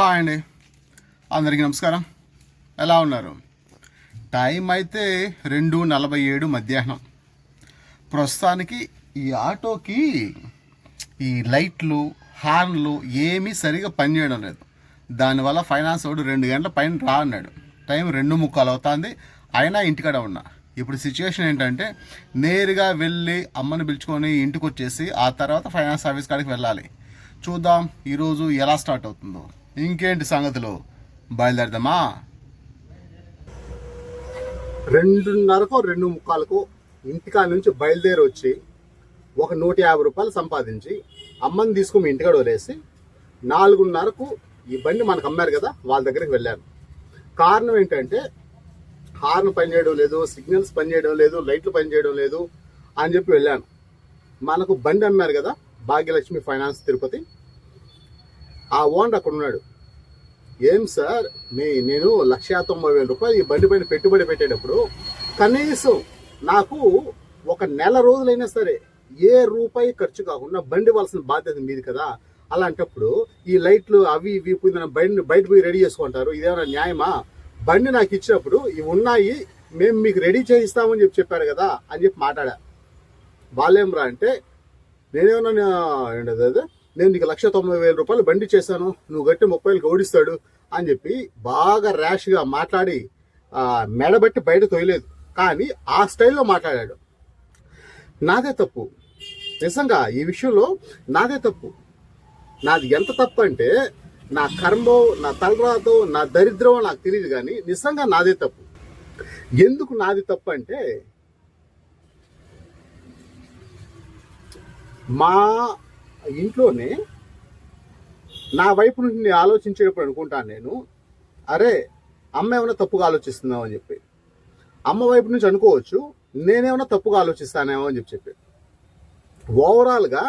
Hi అండి. అందరికీ నమస్కారం. ఎలా ఉన్నారు? టైం అయితే రెండు నలభై ఏడు మధ్యాహ్నం. ప్రస్తుతానికి ఈ ఆటోకి ఈ లైట్లు హార్న్లు ఏమీ సరిగా పనిచేయడం లేదు. దానివల్ల ఫైనాన్స్ వాడు రెండు గంటల పైన రా అన్నాడు. టైం రెండు ముక్కాలు అవుతుంది. అయినా ఇంటికాడ ఉన్నా. ఇప్పుడు సిచ్యువేషన్ ఏంటంటే నేరుగా వెళ్ళి అమ్మని పిలుచుకొని ఇంటికి వచ్చేసి ఆ తర్వాత ఫైనాన్స్ ఆఫీస్ కాడికి వెళ్ళాలి. చూద్దాం ఈరోజు ఎలా స్టార్ట్ అవుతుందో. ఇంకేంటి సంగతులు? బయలుదేరదామా? రెండున్నరకు రెండు ముక్కాలకు ఇంటికాడ నుంచి బయలుదేరి వచ్చి ఒక నూట యాభై రూపాయలు సంపాదించి అమ్మని తీసుకుని మీ ఇంటికాడ వదిలేసి నాలుగున్నరకు ఈ బండి మనకు అమ్మారు కదా వాళ్ళ దగ్గరికి వెళ్ళాను. కారణం ఏంటంటే హార్న్ పనిచేయడం లేదు సిగ్నల్స్ పనిచేయడం లేదు లైట్లు పనిచేయడం లేదు అని చెప్పి వెళ్ళాను. మనకు బండి అమ్మారు కదా భాగ్యలక్ష్మి ఫైనాన్స్ తిరుపతి. ఆ ఓనర్ అక్కడ ఉన్నాడు. ఏం సార్ మీ నేను లక్ష తొంభై వేల రూపాయలు ఈ బండి పైన పెట్టుబడి పెట్టేటప్పుడు కనీసం నాకు ఒక నెల రోజులైనా సరే ఏ రూపాయి ఖర్చు కాకుండా బండి వాళ్ళసిన బాధ్యత మీది కదా. అలాంటప్పుడు ఈ లైట్లు అవి ఇవి పొందిన బండి బయట పోయి రెడీ చేసుకుంటారు ఇదేమైనా న్యాయమా? బండి నాకు ఇచ్చినప్పుడు ఇవి ఉన్నాయి మేము మీకు రెడీ చేయిస్తామని చెప్పి చెప్పారు కదా అని చెప్పి మాట్లాడా. వాళ్ళేమ్రా అంటే నేనేమన్నా ఏంటది నేను నీకు లక్ష తొంభై వేల రూపాయలు బండి చేశాను నువ్వు గట్టి ముప్పై వేలు ఓడిస్తాడు అని చెప్పి బాగా ర్యాష్గా మాట్లాడి మెడబెట్టి బయట తోయలేదు. కానీ ఆ స్టైల్లో మాట్లాడాడు. నాదే తప్పు. నిజంగా ఈ విషయంలో నాదే తప్పు. నాది ఎంత తప్పు అంటే నా కర్మో నా తలరాతో నా దరిద్రమో నాకు తెలియదు కానీ నిజంగా నాదే తప్పు. ఎందుకు నాది తప్పు అంటే మా ఇంట్లోనే నా వైపు నుండి నేను ఆలోచించేటప్పుడు అనుకుంటాను నేను అరే అమ్మ ఏమైనా తప్పుగా ఆలోచిస్తున్నావు అని చెప్పి. అమ్మ వైపు నుంచి అనుకోవచ్చు నేనేమైనా తప్పుగా ఆలోచిస్తానేమో అని చెప్పి చెప్పి. ఓవరాల్గా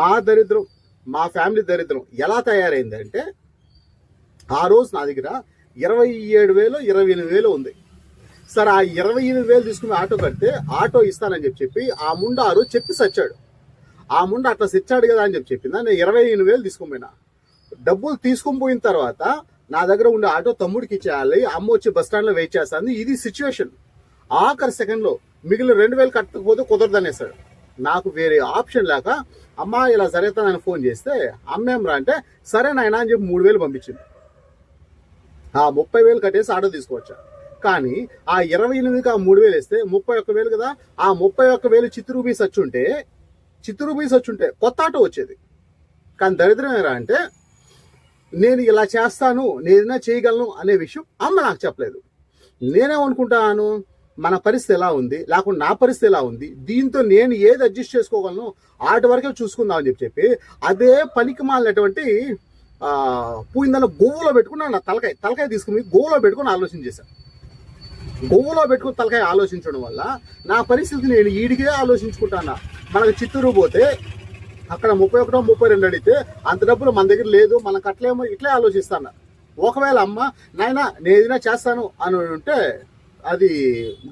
మా దరిద్రం మా ఫ్యామిలీ దరిద్రం ఎలా తయారైందంటే ఆ రోజు నా దగ్గర ఇరవై ఏడు వేలు ఇరవై ఎనిమిది వేలు ఉంది. సరే ఆ ఇరవై ఎనిమిది వేలు తీసుకుని ఆటో కడితే ఆటో ఇస్తానని చెప్పి చెప్పి ఆ ముండారు ఆ రోజు చెప్పి సచ్చాడు. ఆ ముండ అట్లా తెచ్చాడు కదా అని చెప్పి చెప్పిందా? నేను ఇరవై ఎనిమిది వేలు తీసుకుని పోయినా. డబ్బులు తీసుకుని పోయిన తర్వాత నా దగ్గర ఉండే ఆటో తమ్ముడికి ఇచ్చేయాలి అమ్మ వచ్చి బస్ స్టాండ్లో వెయిట్ చేస్తుంది. ఇది సిచ్యువేషన్ ఆఖరి సెకండ్లో మిగిలిన రెండు వేలు కట్టకపోతే కుదరదనేసాడు. నాకు వేరే ఆప్షన్ లేక అమ్మ ఇలా జరుగుతుందని ఫోన్ చేస్తే అమ్మేమరా అంటే సరే నాయనా అని చెప్పి మూడు వేలు పంపించింది. ఆ ముప్పై వేలు కట్టేసి ఆటో తీసుకోవచ్చా కానీ ఆ ఇరవై ఎనిమిదికి ఆ మూడు వేలు వేస్తే ముప్పై ఒక్క వేలు కదా? ఆ ముప్పై ఒక్క వేలు చిత్తూరు బీస్ వచ్చుంటే చిత్తూరు బీస్ ఉంటే కొత్త ఆటో వచ్చేది. కానీ దరిద్రం ఎలా అంటే నేను ఇలా చేస్తాను నేనైనా చేయగలను అనే విషయం అమ్మ నాకు చెప్పలేదు. నేనేమనుకుంటాను మన పరిస్థితి ఎలా ఉంది లేకుండా నా పరిస్థితి ఎలా ఉంది దీంతో నేను ఏది అడ్జస్ట్ చేసుకోగలను ఆటి వరకే చూసుకుందాం అని చెప్పి చెప్పి అదే పనికి మాలినటువంటి పూయిందన్న గోవులో పెట్టుకుని నా తలకాయ తలకాయ తీసుకుని గోవులో పెట్టుకుని ఆలోచన చేశాను గోవులో పెట్టుకుని తలకాయ ఆలోచించడం వల్ల నా పరిస్థితి నేను ఈడికే ఆలోచించుకుంటాను? మనకు చిత్తూరు పోతే అక్కడ ముప్పై ఒకటో ముప్పై రెండు అడిగితే అంత డబ్బులు మన దగ్గర లేదు మనం కట్టలేమో ఇట్లే ఆలోచిస్తాను? ఒకవేళ అమ్మ నాయన నేను ఏదైనా చేస్తాను అని ఉంటే అది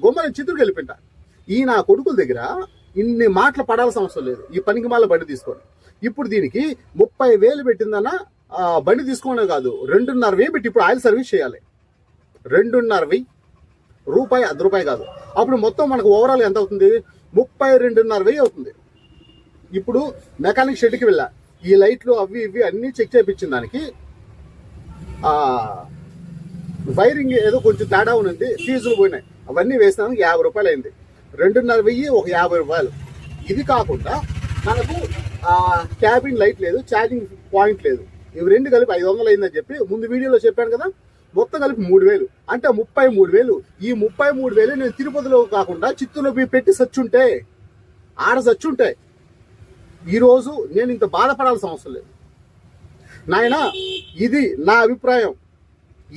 గుమ్మని చిత్తూరుకి వెళ్ళిపోయింట ఈ నా కొడుకుల దగ్గర ఇన్ని మాటలు పడాల్సిన అవసరం లేదు. ఈ పనికి మాల బండి తీసుకోండి ఇప్పుడు దీనికి ముప్పై వేలు పెట్టిందన్న బండి తీసుకోవడం కాదు రెండున్నర వెయ్యి పెట్టి ఇప్పుడు ఆయిల్ సర్వీస్ చేయాలి. రెండున్నర వెయ్యి. రూపాయి అర్ధ రూపాయి కాదు. అప్పుడు మొత్తం మనకు ఓవరాల్ ఎంత అవుతుంది? ముప్పై రెండున్నర వెయ్యి అవుతుంది. ఇప్పుడు మెకానిక్ షెడ్కి వెళ్ళా. ఈ లైట్లు అవి ఇవి అన్నీ చెక్ చేయించిన దానికి వైరింగ్ ఏదో కొంచెం తేడా ఉంది ఫీజులు పోయినాయి. అవన్నీ వేసినానికి యాభై రూపాయలు అయింది. రెండున్నర వెయ్యి ఒక యాభై రూపాయలు. ఇది కాకుండా మనకు క్యాబిన్ లైట్ లేదు ఛార్జింగ్ పాయింట్ లేదు. ఇవి రెండు కలిపి ఐదు వందలు అయిందని చెప్పి ముందు వీడియోలో చెప్పాను కదా? మొత్తం కలిపి మూడు వేలు. అంటే ముప్పై మూడు వేలు. ఈ ముప్పై మూడు వేలు నేను తిరుపతిలో కాకుండా చిత్తూరులో పెట్టి సచ్చుంటే ఆడ సచ్చుంటే ఈరోజు నేను ఇంత బాధపడాల్సిన అవసరం లేదు. నాయన ఇది నా అభిప్రాయం.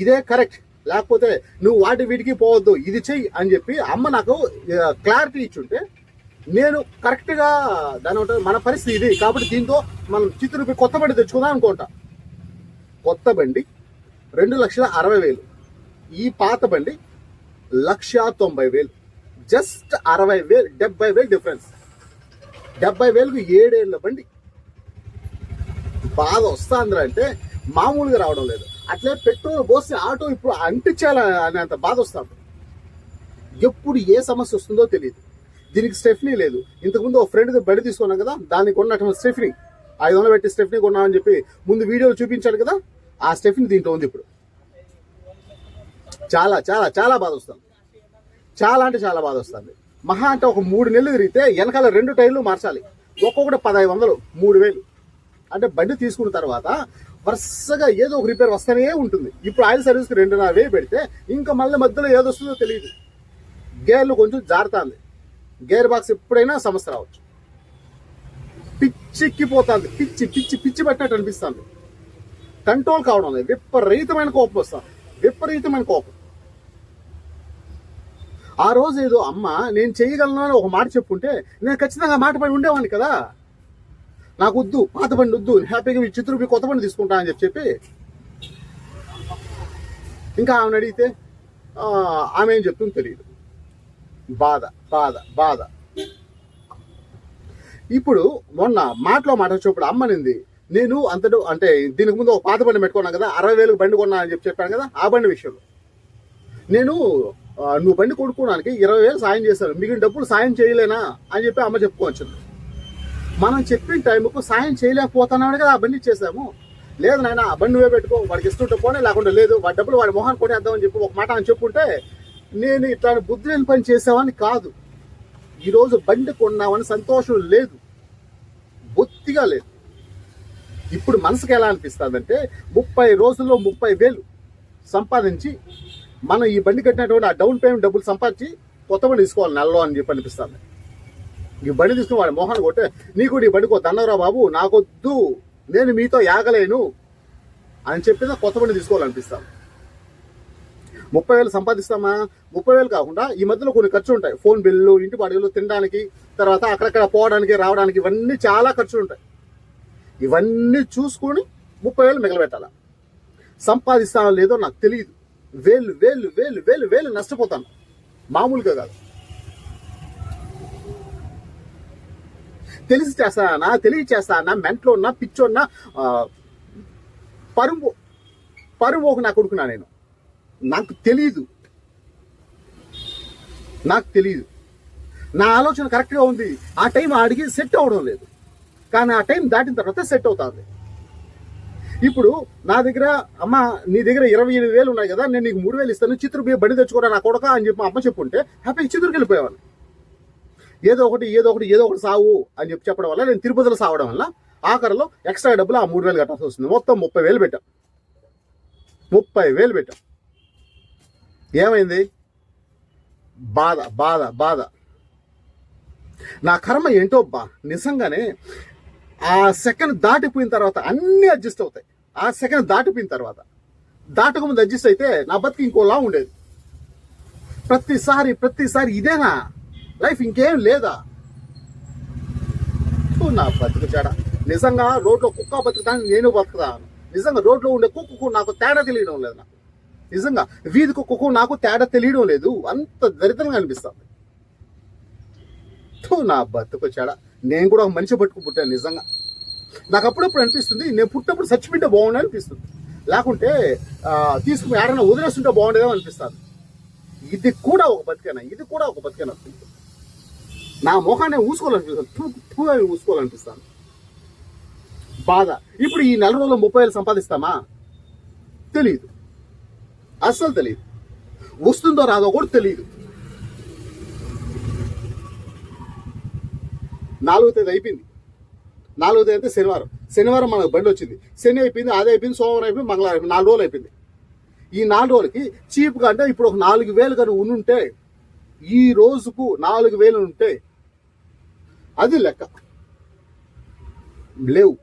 ఇదే కరెక్ట్. లేకపోతే నువ్వు వాటి వీటికి పోవద్దు ఇది చెయ్యి అని చెప్పి అమ్మ నాకు క్లారిటీ ఇచ్చుంటే నేను కరెక్ట్గా దాని ఏమంటారు, మన పరిస్థితి ఇది. కాబట్టి దీంతో మనం చిత్తూరు కొత్త బండి తెచ్చుకుందాం అనుకుంటా. కొత్త బండి రెండు లక్షల అరవై వేలు. ఈ పాత బండి లక్ష తొంభై వేలు. జస్ట్ అరవై వేలు డెబ్బై వేలు డిఫరెన్స్. డెబ్బై వేలకు ఏడేళ్ళ బండి. బాధ వస్తుంది అంటే మామూలుగా రావడం లేదు. అట్లే పెట్రోల్ పోసి ఆటో ఇప్పుడు అంటించాల అనేంత బాధ వస్తుంది. ఎప్పుడు ఏ సమస్య వస్తుందో తెలియదు. దీనికి స్టెఫ్నీ లేదు. ఇంతకుముందు ఒక ఫ్రెండ్ బండి తీసుకున్నాం కదా దానికి కొన్నటువంటి స్టెఫ్నీ. ఐదు వందలు పెట్టి స్టెఫ్నీ కొన్నామని చెప్పి ముందు వీడియోలు చూపించాడు కదా. ఆ స్టెఫిన్ దీంట్లో ఉంది ఇప్పుడు. చాలా చాలా చాలా బాధ వస్తుంది. చాలా అంటే చాలా బాధ వస్తుంది. మహా అంటే ఒక మూడు నెలలు తిరిగితే వెనకాల రెండు టైర్లు మార్చాలి. ఒక్కొక్కటి పదహైదు వందలు మూడు వేలు. అంటే బండి తీసుకున్న తర్వాత వరుసగా ఏదో ఒక రిపేర్ వస్తూనే ఉంటుంది. ఇప్పుడు ఆయిల్ సర్వీస్కి రెండున్నర వేలు పెడితే ఇంకా మళ్ళీ మధ్యలో ఏదో వస్తుందో తెలియదు. గేర్లు కొంచెం జారుతుంది. గేర్ బాక్స్ ఎప్పుడైనా సమస్య రావచ్చు. పిచ్చెక్కిపోతుంది. పిచ్చి పిచ్చి పిచ్చి పట్టినట్టు అనిపిస్తుంది. కంట్రోల్ కావడం లేదు విపరీతమైన కోపం వస్తుంది. విపరీతమైన కోపం. ఆ రోజు ఏదో అమ్మ నేను చేయగలను అని ఒక మాట చెప్పుంటే నేను ఖచ్చితంగా మాట పడి ఉండేవాడిని కదా. నాకు వద్దు పాత బండి వద్దు హ్యాపీగా మీ చిత్రూపి కొత్త బండి తీసుకుంటా అని చెప్పి ఇంకా ఆమెను అడిగితే ఆమె ఏం చెప్తుందో తెలియదు. బాధ బాధ బాధ. ఇప్పుడు మొన్న మాటలో మాట వచ్చినప్పుడు అమ్మనింది నేను అంతడు అంటే దీనికి ముందు ఒక పాత బండి పెట్టుకున్నాను కదా అరవై వేలకు బండి కొన్నా అని చెప్పి చెప్పాను కదా ఆ బండి విషయంలో. నేను నువ్వు బండి కొనుక్కోవడానికి ఇరవై వేలు సాయం చేశాను మిగిలిన డబ్బులు సాయం చేయలేనా అని చెప్పి అమ్మ చెప్పుకోవచ్చు మనం చెప్పిన టైంకు సాయం చేయలేకపోతున్నాడు కదా ఆ బండి ఇచ్చేసాము. లేదు నాయన ఆ బండి నువ్వే పెట్టుకో వాడికి ఇస్తుంటే పోనీ లేకుండా లేదు వాడి డబ్బులు వాడి మొహాన్ని కొనేద్దామని చెప్పి ఒక మాట అని చెప్పుంటే నేను ఇట్లా బుద్ధి లేని పని చేసావని కాదు. ఈరోజు బండి కొన్నామని సంతోషం లేదు. బొత్తిగా లేదు. ఇప్పుడు మనసుకు ఎలా అనిపిస్తుందంటే ముప్పై రోజుల్లో ముప్పై వేలు సంపాదించి మనం ఈ బండి కట్టినటువంటి ఆ డౌన్ పేమెంట్ డబ్బులు సంపాదించి కొత్త బండి తీసుకోవాలి నెలలో అని చెప్పి అనిపిస్తుంది. ఈ బండి తీసుకుని వాడి మోహన్ కొట్టే నీకు ఈ బండి కొత్త బాబు నాకొద్దు నేను మీతో యాగలేను అని చెప్పిన కొత్త బండి తీసుకోవాలనిపిస్తాను ముప్పై వేలు సంపాదిస్తామా? ముప్పై వేలు కాకుండా ఈ మధ్యలో కొన్ని ఖర్చులు ఉంటాయి. ఫోన్ బిల్లు ఇంటి బాడీలు తినడానికి తర్వాత అక్కడక్కడ పోవడానికి రావడానికి ఇవన్నీ చాలా ఖర్చులు ఉంటాయి. ఇవన్నీ చూసుకొని ముప్పై వేలు మిగలబెట్టాలా సంపాదిస్తానో లేదో నాకు తెలియదు వేలు వేలు వేలు వేలు వేలు నష్టపోతాను. మామూలుగా కాదు. తెలిసి చేస్తానా తెలియచేస్తానా మెంట్లో ఉన్నా పిచ్చోన్నా పరువు పరువు ఒక నా కొడుకున్నా నేను? నాకు తెలియదు నాకు తెలియదు నా ఆలోచన కరెక్ట్గా ఉంది. ఆ టైం అడిగి సెట్ అవడం లేదు. కానీ ఆ టైం దాటిన తర్వాత సెట్ అవుతుంది. ఇప్పుడు నా దగ్గర అమ్మ నీ దగ్గర ఇరవై ఎనిమిది వేలు ఉన్నాయి కదా నేను నీకు మూడు వేలు ఇస్తాను చిత్రు బియ్య బండి తెచ్చుకోరా నా కొడక అని చెప్పి మా అమ్మ చెప్పుంటే హ్యాపీగా చిత్రుకి వెళ్ళిపోయేవాడిని ఏదో ఒకటి ఏదో ఒకటి ఏదో ఒకటి సావు అని చెప్పి చెప్పడం వల్ల నేను తిరుపతిలో సావడం వల్ల ఆఖరిలో ఎక్స్ట్రా డబ్బులు ఆ మూడు వేలు కట్టాల్సి వస్తుంది. మొత్తం ముప్పై వేలు పెట్టాం. ముప్పై వేలు పెట్టాం. ఏమైంది? బాధ బాధ బాధ. నా కర్మ ఏంటో బా నిజంగానే ఆ సెకండ్ దాటిపోయిన తర్వాత అన్నీ అడ్జస్ట్ అవుతాయి. ఆ సెకండ్ దాటిపోయిన తర్వాత. దాటకముందు అడ్జస్ట్ అయితే నా బతికి ఇంకోలా ఉండేది. ప్రతిసారి ప్రతిసారి ఇదేనా? లైఫ్ ఇంకేం లేదా? నా బతుకు చెడ. నిజంగా రోడ్లో కుక్క బతుకుతాను నేను బతుకుతాను. నిజంగా రోడ్లో ఉండే కుక్కకు నాకు తేడా తెలియడం లేదు నాకు. నిజంగా వీధి కుక్కకు నాకు తేడా తెలియడం లేదు. అంత దరిద్రంగా అనిపిస్తుంది. నా బతుకు చెడ. నేను కూడా ఒక మనిషి పట్టుకు పుట్టాను నిజంగా. నాకు అప్పుడప్పుడు అనిపిస్తుంది నేను పుట్టినప్పుడు చచ్చిపోయింటే బాగుండే అనిపిస్తుంది. లేకుంటే తీసుకుని ఎవరైనా వదిలేస్తుంటే బాగుండేదో అనిపిస్తుంది. ఇది కూడా ఒక బతికేనా? ఇది కూడా ఒక బతికేనా? నా మొహాన్ని ఊసుకోవాలనిపిస్తుంది. థు, తూ అని ఊసుకోవాలనిపిస్తాను. బాధ. ఇప్పుడు ఈ నెల రోజుల్లో ముప్పై వేలు సంపాదిస్తామా? తెలియదు అస్సలు తెలియదు వస్తుందో రాదో కూడా తెలియదు నాలుగో తేదీ అయిపోయింది. నాలుగో తేదీ అయితే శనివారం. శనివారం మనకు బండి వచ్చింది. శని అయిపోయింది అదే అయిపోయింది సోమవారం అయిపోయింది మంగళవారం అయిపోయింది నాలుగు రోజులు అయిపోయింది. ఈ నాలుగు రోజులకి చీప్గా అంటే ఇప్పుడు ఒక నాలుగు వేలు కానీ ఉంటే ఈ రోజుకు నాలుగు వేలు ఉంటే అది లెక్క. లేవు.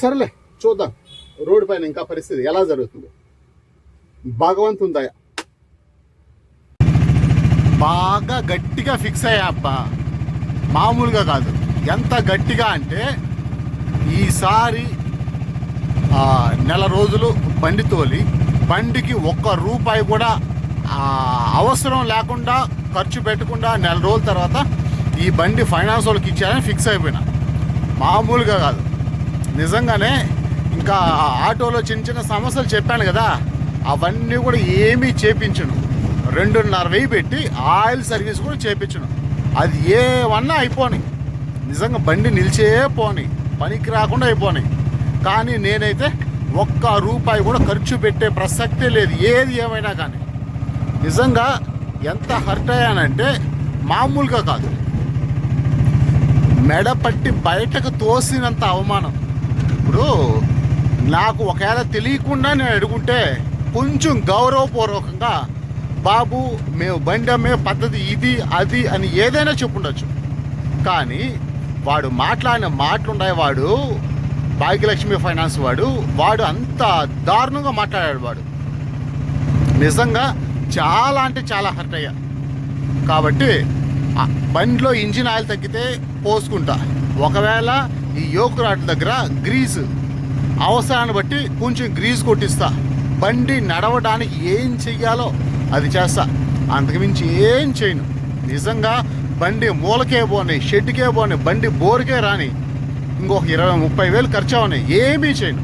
సరేలే చూద్దాం. రోడ్డు పైన ఇంకా పరిస్థితి ఎలా జరుగుతుంది? భగవంతుని దయ బాగా గట్టిగా ఫిక్స్ అయ్యా అబ్బా. మామూలుగా కాదు. ఎంత గట్టిగా అంటే ఈసారి నెల రోజులు బండి తోలి బండికి ఒక్క రూపాయి కూడా అవసరం లేకుండా ఖర్చు పెట్టకుండా నెల రోజుల తర్వాత ఈ బండి ఫైనాన్స్ వాళ్ళకి ఇచ్చారని ఫిక్స్ అయిపోయినా. మామూలుగా కాదు. నిజంగానే ఇంకా ఆటోలో చిన్న చిన్న సమస్యలు చెప్పాను కదా అవన్నీ కూడా ఏమీ చేపించను. రెండున్నర వెయ్యి పెట్టి ఆయిల్ సర్వీస్ కూడా చేపించను. అది ఏమన్నా అయిపోని. నిజంగా బండి నిలిచే పోని. పనికి రాకుండా అయిపోని. కానీ నేనైతే ఒక్క రూపాయి కూడా ఖర్చు పెట్టే ప్రసక్తే లేదు. ఏది ఏమైనా కానీ. నిజంగా ఎంత హర్ట్ అయ్యానంటే మామూలుగా కాదు. మెడ పట్టి బయటకు తోసినంత అవమానం. ఇప్పుడు నాకు ఒకవేళ తెలియకుండా నేను అడుగుంటే కొంచెం గౌరవపూర్వకంగా బాబు మేము బండి అమ్మే పద్ధతి ఇది అది అని ఏదైనా చెప్పుండొచ్చు. కానీ వాడు మాట్లాడిన మాటలున్నాయి వాడు భాగ్యలక్ష్మి ఫైనాన్స్ వాడు వాడు అంత దారుణంగా మాట్లాడాడు వాడు. నిజంగా చాలా అంటే చాలా హర్ట్ అయ్యా. కాబట్టి బండిలో ఇంజిన్ ఆయిల్ తగ్గితే పోసుకుంటా. ఒకవేళ ఈ యోకురాట్ దగ్గర గ్రీజ్ అవసరాన్ని బట్టి కొంచెం గ్రీజ్ కొట్టిస్తా. బండి నడవడానికి ఏం చెయ్యాలో అది చేస్తా. అంతకుమించి ఏం చేయను. నిజంగా బండి మూలకే పోని షెడ్కే పోని బండి బోరుకే రాని ఇంకొక ఇరవై ముప్పై వేలు ఖర్చు అవని ఏమీ చేయను.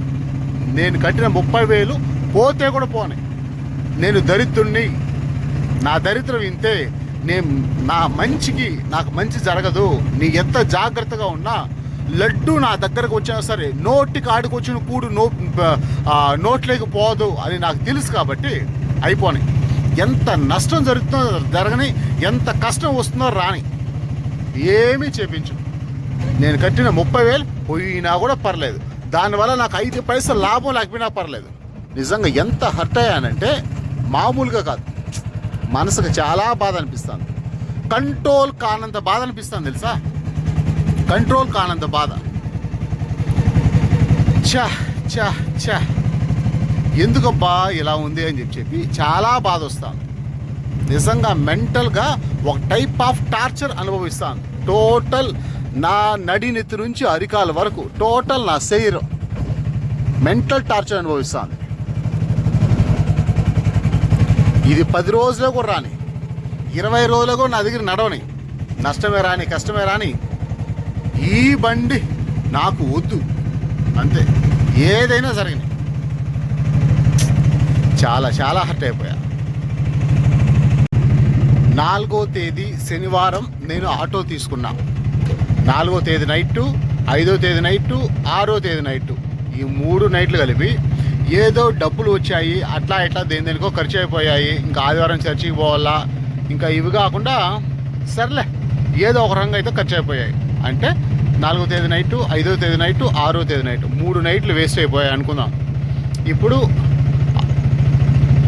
నేను కట్టిన ముప్పై వేలు పోతే కూడా పోని. నేను దరిద్రుణ్ణి. నా దరిద్రం ఇంతే. నేను నా మంచికి నాకు మంచి జరగదు. నీ ఎంత జాగ్రత్తగా ఉన్నా లడ్డు నా దగ్గరకు వచ్చినా సరే నోటికి ఆడికి వచ్చిన కూడు నో నోట్లోకి పోదు అని నాకు తెలుసు కాబట్టి అయిపోనాయి ఎంత నష్టం జరుగుతుందో జరగని ఎంత కష్టం వస్తుందో రాని. ఏమీ చేపించు. నేను కట్టిన ముప్పై వేలు పోయినా కూడా పర్లేదు. దానివల్ల నాకు ఐదు పైసలు లాభం లేకపోయినా పర్లేదు. నిజంగా ఎంత హర్ట్ అయ్యానంటే మామూలుగా కాదు. మనసుకు చాలా బాధ అనిపిస్తుంది. కంట్రోల్ కానంత బాధ అనిపిస్తుంది తెలుసా? కంట్రోల్ కానంత బాధ. చా చా చా ఎందుకబ్బా ఇలా ఉంది అని చెప్పి చెప్పి చాలా బాధ వస్తాను నిజంగా మెంటల్గా ఒక టైప్ ఆఫ్ టార్చర్ అనుభవిస్తాను. టోటల్ నా నడినెత్తి నుంచి అరికాల వరకు టోటల్ నా శరీరం మెంటల్ టార్చర్ అనుభవిస్తాను ఇది పది రోజులే కూడా రాని ఇరవై రోజులు కూడా నా దగ్గర నడవని నష్టమే రాని కష్టమే రాని ఈ బండి నాకు వద్దు. అంతే. ఏదైనా జరిగినాయి. చాలా చాలా హర్ట్ అయిపోయా. నాలుగో తేదీ శనివారం నేను ఆటో తీసుకున్నా. నాలుగో తేదీ నైట్ ఐదో తేదీ నైట్ ఆరో తేదీ నైట్. ఈ మూడు నైట్లు కలిపి ఏదో డబ్బులు వచ్చాయి అట్లా ఇట్లా దేని దేనికో ఖర్చు అయిపోయాయి. ఇంకా ఆదివారం చర్చికి పోవాలా? ఇంకా ఇవి కాకుండా సర్లే ఏదో ఒక రంగు అయితే ఖర్చు అయిపోయాయి. అంటే నాలుగో తేదీ నైట్ ఐదో తేదీ నైట్ ఆరో తేదీ నైట్. మూడు నైట్లు వేస్ట్ అయిపోయాయి అనుకుందాం. ఇప్పుడు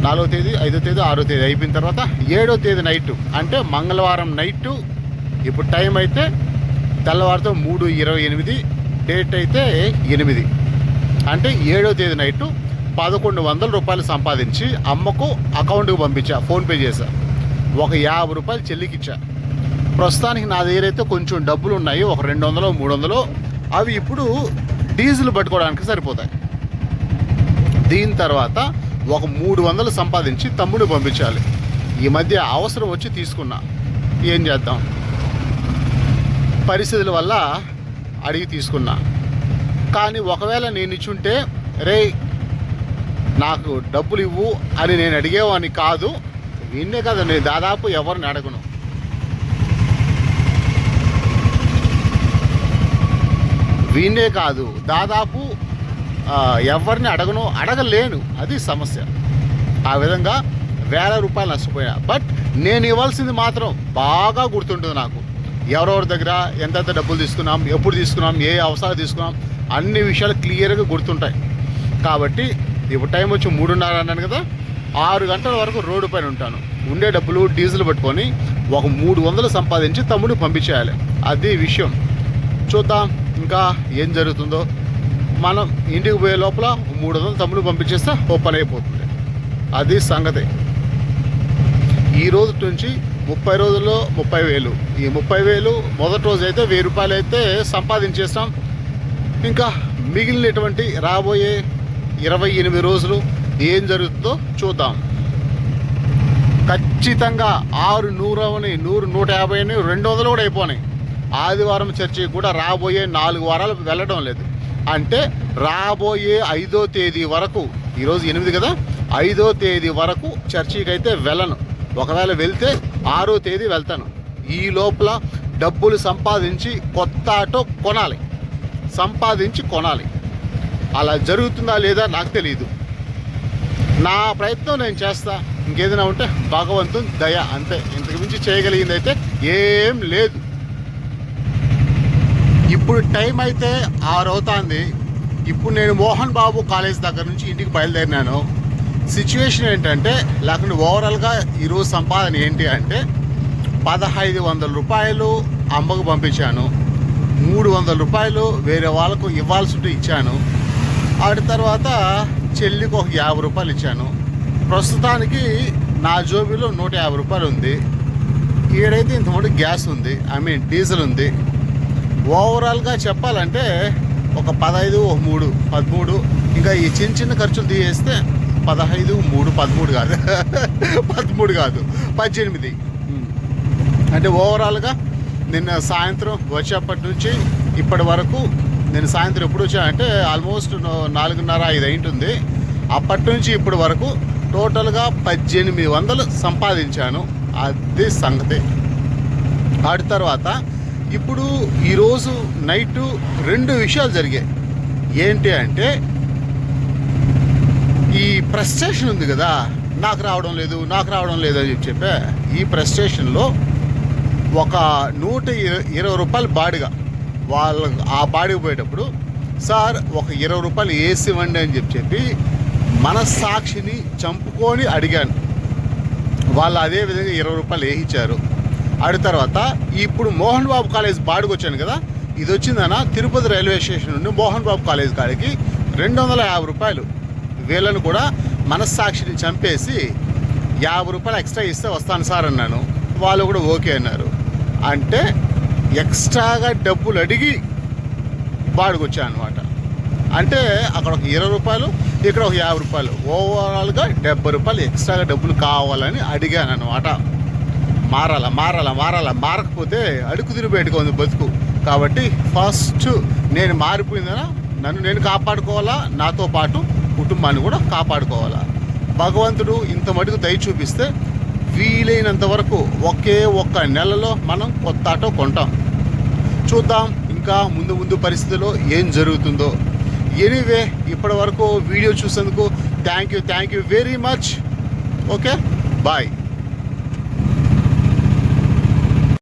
నాలుగో తేదీ ఐదో తేదీ ఆరో తేదీ అయిపోయిన తర్వాత ఏడో తేదీ నైట్ అంటే మంగళవారం నైట్ ఇప్పుడు టైం అయితే తెల్లవారితో మూడు ఇరవై ఎనిమిది డేట్ అయితే ఎనిమిది. అంటే ఏడో తేదీ నైట్ పదకొండు వందల రూపాయలు సంపాదించి అమ్మకు అకౌంట్కి పంపించా ఫోన్పే చేశా. ఒక యాభై రూపాయలు చెల్లికిచ్చా ప్రస్తుతానికి నా దగ్గర అయితే కొంచెం డబ్బులు ఉన్నాయి ఒక రెండు వందలు మూడు వందలు. అవి ఇప్పుడు డీజిల్ పట్టుకోవడానికి సరిపోతాయి. దీని తర్వాత ఒక మూడు వందలు సంపాదించి తమ్ముడు పంపించాలి. ఈ మధ్య అవసరం వచ్చి తీసుకున్నా. ఏం చేద్దాం? పరిస్థితుల వల్ల అడిగి తీసుకున్నా. కానీ ఒకవేళ నేను ఇచ్చుంటే రే నాకు డబ్బులు ఇవ్వు అని నేను అడిగేవాడిని కాదు. వీన్నే కదా నేను దాదాపు ఎవరిని అడగను. వీన్నే కాదు దాదాపు ఎవరిని అడగను అడగలేను. అది సమస్య. ఆ విధంగా వేల రూపాయలు నష్టపోయినా. బట్ నేను ఇవ్వాల్సింది మాత్రం బాగా గుర్తుంటుంది నాకు. ఎవరెవరి దగ్గర ఎంతెంత డబ్బులు తీసుకున్నాం ఎప్పుడు తీసుకున్నాం ఏ అవసరాలు తీసుకున్నాం అన్ని విషయాలు క్లియర్గా గుర్తుంటాయి. కాబట్టి ఇప్పుడు టైం వచ్చి మూడున్నర అన్నాను కదా ఆరు గంటల వరకు రోడ్డు పైన ఉంటాను. ఉండే డబ్బులు డీజిల్ పట్టుకొని ఒక మూడు వందలు సంపాదించి తమ్ముడు పంపించేయాలి. అది విషయం. చూద్దాం ఇంకా ఏం జరుగుతుందో. మనం ఇంటికి పోయే లోపల మూడు వందలు తమ్ముడు పంపించేస్తే ఓ పని అయిపోతుంది. అది సంగతి. ఈ రోజు నుంచి ముప్పై రోజుల్లో ముప్పై వేలు. ఈ ముప్పై వేలు మొదటి రోజు అయితే వెయ్యి రూపాయలు అయితే సంపాదించేస్తాం. ఇంకా మిగిలినటువంటి రాబోయే ఇరవై ఎనిమిది రోజులు ఏం జరుగుతుందో చూద్దాం. ఖచ్చితంగా ఆరు నూరు అవని నూరు నూట యాభై అని రెండు వందలు కూడా అయిపోయినాయి ఆదివారం చర్చకి కూడా రాబోయే నాలుగు వారాలు వెళ్ళడం లేదు. అంటే రాబోయే ఐదో తేదీ వరకు ఈరోజు ఎనిమిది కదా ఐదో తేదీ వరకు చర్చికి అయితే వెళ్ళను. ఒకవేళ వెళ్తే ఆరో తేదీ వెళ్తాను. ఈ లోపల డబ్బులు సంపాదించి కొత్త ఆటో కొనాలి. సంపాదించి కొనాలి. అలా జరుగుతుందా లేదా నాకు తెలియదు నా ప్రయత్నం నేను చేస్తా. ఇంకేదైనా ఉంటే భగవంతుని దయ అంతే. ఇంతకు మించి చేయగలిగింది అయితే ఏం లేదు. ఇప్పుడు టైం అయితే ఆరు అవుతుంది ఇప్పుడు నేను మోహన్ బాబు కాలేజ్ దగ్గర నుంచి ఇంటికి బయలుదేరినాను. సిచ్యువేషన్ ఏంటంటే లేకుంటే ఓవరాల్గా ఈరోజు సంపాదన ఏంటి అంటే పదహైదు వందల రూపాయలు అమ్మకు పంపించాను. మూడు వందల రూపాయలు వేరే వాళ్ళకు ఇవ్వాల్సి ఉంటే ఇచ్చాను. ఆడి తర్వాత చెల్లికి ఒక యాభై రూపాయలు ఇచ్చాను. ప్రస్తుతానికి నా జోబీలో నూట యాభై రూపాయలు ఉంది. ఈడైతే ఇంతమంది గ్యాస్ ఉంది ఐ మీన్ డీజిల్ ఉంది. ఓవరాల్గా చెప్పాలంటే ఒక పదహైదు ఒక మూడు పదమూడు ఇంకా ఈ చిన్న చిన్న ఖర్చులు తీసేస్తే పదహైదు మూడు పదమూడు కాదు. పదమూడు కాదు పద్దెనిమిది. అంటే ఓవరాల్గా నిన్న సాయంత్రం వచ్చేప్పటి నుంచి ఇప్పటి వరకు నేను సాయంత్రం ఎప్పుడు వచ్చానంటే ఆల్మోస్ట్ నాలుగున్నర ఐదు అయింటుంది. అప్పటి నుంచి ఇప్పటి వరకు టోటల్గా పద్దెనిమిది వందలు సంపాదించాను. అది సంగతి. ఆడి తర్వాత ఇప్పుడు ఈరోజు నైటు రెండు విషయాలు జరిగాయి. ఏంటి అంటే ఈ ప్రెస్టేషన్ ఉంది కదా నాకు రావడం లేదు నాకు రావడం లేదు అని చెప్పి చెప్పే. ఈ ప్రెస్టేషన్లో ఒక నూట ఇరవై ఇరవై రూపాయలు బాడిగా. వాళ్ళ ఆ బాడికి పోయేటప్పుడు సార్ ఒక ఇరవై రూపాయలు వేసి ఇవ్వండి అని చెప్పి చెప్పి మనస్సాక్షిని చంపుకొని అడిగాను. వాళ్ళు అదే విధంగా ఇరవై రూపాయలు వేయించారు. ఆడిన తర్వాత ఇప్పుడు మోహన్ బాబు కాలేజ్ బాడుకు వచ్చాను కదా ఇది వచ్చిందన్న తిరుపతి రైల్వే స్టేషన్ నుండి మోహన్ బాబు కాలేజ్ కాడికి రెండు వందల యాభై రూపాయలు. వీళ్ళను కూడా మనస్సాక్షిని చంపేసి యాభై రూపాయలు ఎక్స్ట్రా ఇస్తే వస్తాను సార్ అన్నాను. వాళ్ళు కూడా ఓకే అన్నారు. అంటే ఎక్స్ట్రాగా డబ్బులు అడిగి బాడుకొచ్చాను అనమాట అంటే అక్కడ ఒక ఇరవై రూపాయలు ఇక్కడ ఒక యాభై రూపాయలు. ఓవరాల్గా డెబ్బై రూపాయలు ఎక్స్ట్రాగా డబ్బులు కావాలని అడిగాను అనమాట మారాల మారాల మారాల. మారకపోతే అడుగు తిరిగి ఉంది బతుకు. కాబట్టి ఫస్ట్ నేను మారిపోయిందనా? నన్ను నేను కాపాడుకోవాలా? నాతో పాటు కుటుంబాన్ని కూడా కాపాడుకోవాలా. భగవంతుడు ఇంత మటుకు దయ చూపిస్తే వీలైనంత వరకు ఒకే ఒక్క నెలలో మనం కొత్త ఆటో కొంటాం. చూద్దాం ఇంకా ముందు ముందు పరిస్థితుల్లో ఏం జరుగుతుందో. ఎనీవే ఇప్పటి వరకు వీడియో చూసేందుకు thank you thank you very much okay bye